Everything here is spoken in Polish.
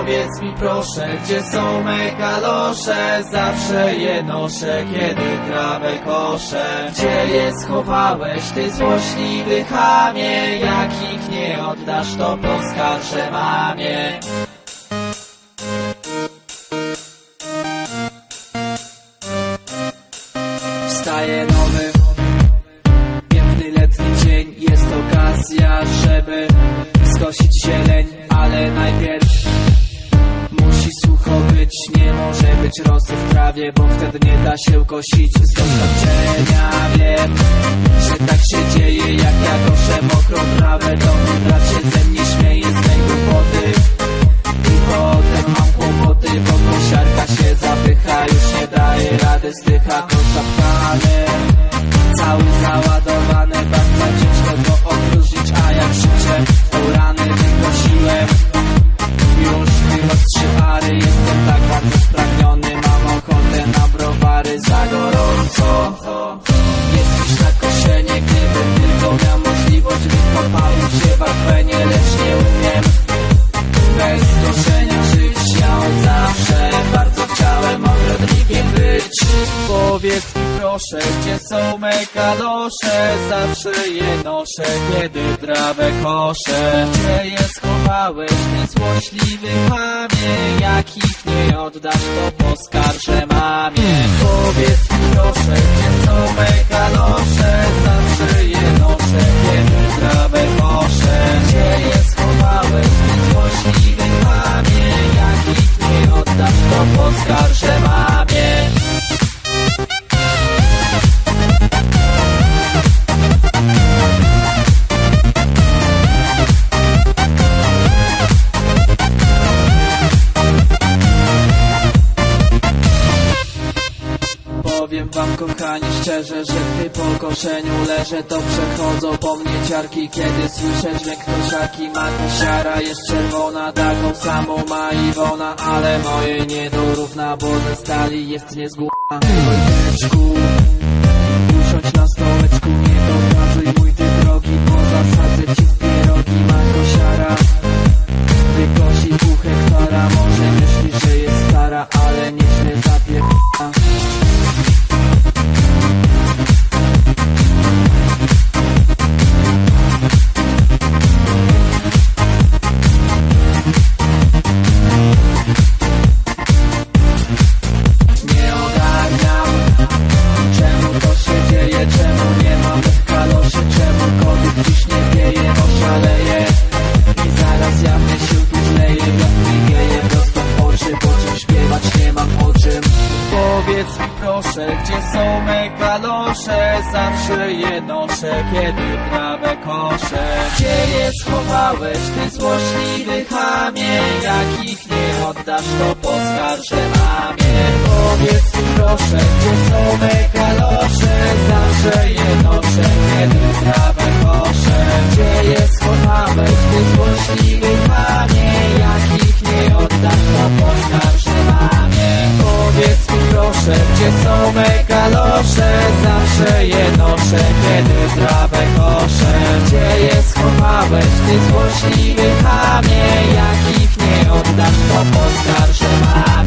Powiedz mi proszę, gdzie są me kalosze Zawsze je noszę, kiedy trawę koszę. Gdzie je schowałeś, ty złośliwy chamie? Jak ich nie oddasz, to poskarżę mamie być rosy w trawie Bo wtedy nie da się kosić Z doświadczenia. Wiem, że tak się dzieje Jak ja koszę mokrą trawę. Mój brat się ze mnie śmieje z tej głupoty. I potem mam kłopoty, bo kosiarka się zapycha. Już nie daje rady, stycha kosa pchany Powiedz mi proszę Gdzie są me kalosze Zawsze je noszę Kiedy trawę koszę. Gdzie je schowałeś Ty złośliwy Jak ich nie oddasz To poskarżę mamie. Powiedz mi proszę Gdzie są me kalosze Zawsze je noszę Kiedy trawę koszę. Gdzie je schowałeś Ty złośliwy Jak ich nie oddasz To poskarżę mamie wam kochani szczerze, że gdy po koszeniu leżę To przechodzą po mnie ciarki, kiedy słyszę dźwięk kosiarki Ma kosiara jest czerwona, taką samą ma Iwona Ale mojej nie dorówna, bo ze stali jest Wojteczku, usiądź na stołeczku Nie dokazuj mój I zaraz ja mnie się zleję Wiatr wieje prosto w oczy Po czym śpiewać nie mam o czym. Powiedz mi proszę Gdzie są me kalosze Zawsze je noszę Kiedy trawę koszę Gdzie je schowałeś Ty złośliwy chamie? Jak ich nie oddasz To poskarżę mamie. Powiedz mi proszę Gdzie są me kalosze Zawsze je Nowe kalosze zawsze je noszę Kiedy trawę koszę. Gdzie je schowałeś ty złośliwy chamie? Jak ich nie oddasz to postarszę mam